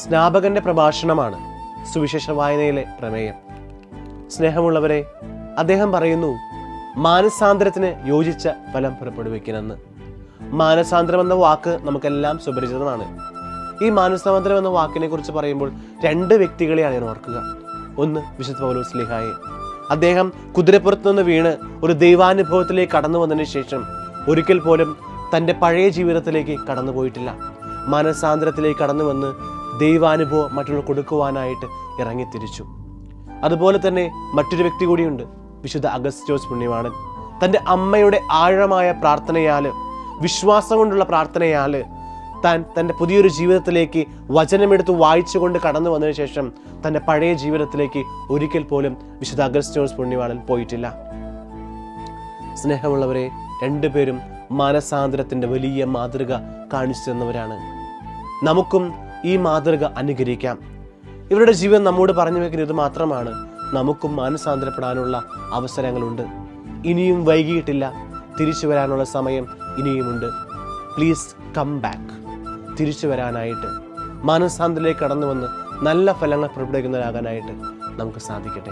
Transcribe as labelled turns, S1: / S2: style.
S1: സ്നാപകന്റെ പ്രഭാഷണമാണ് സുവിശേഷ വായനയിലെ പ്രമേയം. സ്നേഹമുള്ളവരെ അദ്ദേഹം പറയുന്നു മാനസാന്തരത്തിന് യോജിച്ച ഫലം പുറപ്പെടുവിക്കണമെന്ന്. മാനസാന്തരം എന്ന വാക്ക് നമുക്കെല്ലാം സുപരിചിതമാണ്. ഈ മാനസാന്തരം എന്ന വാക്കിനെ കുറിച്ച് പറയുമ്പോൾ രണ്ട് വ്യക്തികളെയാണ് ഞാൻ ഓർക്കുക. ഒന്ന് വിശുദ്ധ പൗലോസ് ലിഹായെ. അദ്ദേഹം കുതിരപ്പുറത്ത് നിന്ന് വീണ് ഒരു ദൈവാനുഭവത്തിലേക്ക് കടന്നു വന്നതിന് ശേഷം ഒരിക്കൽ പോലും തന്റെ പഴയ ജീവിതത്തിലേക്ക് കടന്നു പോയിട്ടില്ല മാനസാന്തരത്തിലേക്ക് കടന്നു വന്ന് ദൈവാനുഭവം മറ്റുള്ള കൊടുക്കുവാനായിട്ട് ഇറങ്ങിത്തിരിച്ചു അതുപോലെ തന്നെ മറ്റൊരു വ്യക്തി കൂടിയുണ്ട് വിശുദ്ധ അഗസ്റ്റോസ് പുണ്യവാണൻ. തന്റെ അമ്മയുടെ ആഴമായ പ്രാർത്ഥനയാൽ വിശ്വാസം കൊണ്ടുള്ള പ്രാർത്ഥനയാൽ താൻ തന്റെ പുതിയൊരു ജീവിതത്തിലേക്ക് വചനമെടുത്ത് വായിച്ചുകൊണ്ട് കടന്നു വന്നതിന് ശേഷം തന്റെ പഴയ ജീവിതത്തിലേക്ക് ഒരിക്കൽ പോലും വിശുദ്ധ അഗസ്റ്റോസ് പുണ്യവാണൻ പോയിട്ടില്ല. സ്നേഹമുള്ളവരെ രണ്ടുപേരും മാനസാന്തരത്തിന്റെ വലിയ മാതൃക കാണിച്ചു തന്നവരാണ്. നമുക്കും ഈ മാതൃക അനുകരിക്കാം. ഇവരുടെ ജീവൻ നമ്മോട് പറഞ്ഞു വെക്കുന്നത് മാത്രമാണ്. നമുക്കും മാനസാന്തരപ്പെടാനുള്ള അവസരങ്ങളുണ്ട്. ഇനിയും വൈകിയിട്ടില്ല. തിരിച്ചു വരാനുള്ള സമയം ഇനിയുമുണ്ട്. പ്ലീസ് കം ബാക്ക് തിരിച്ചു വരാനായിട്ട്. മാനസാന്തരത്തിലേക്ക് കടന്നു വന്ന് നല്ല ഫലങ്ങൾ പുറപ്പെടുവിക്കുന്നവരാകാനായിട്ട് നമുക്ക് സാധിക്കട്ടെ.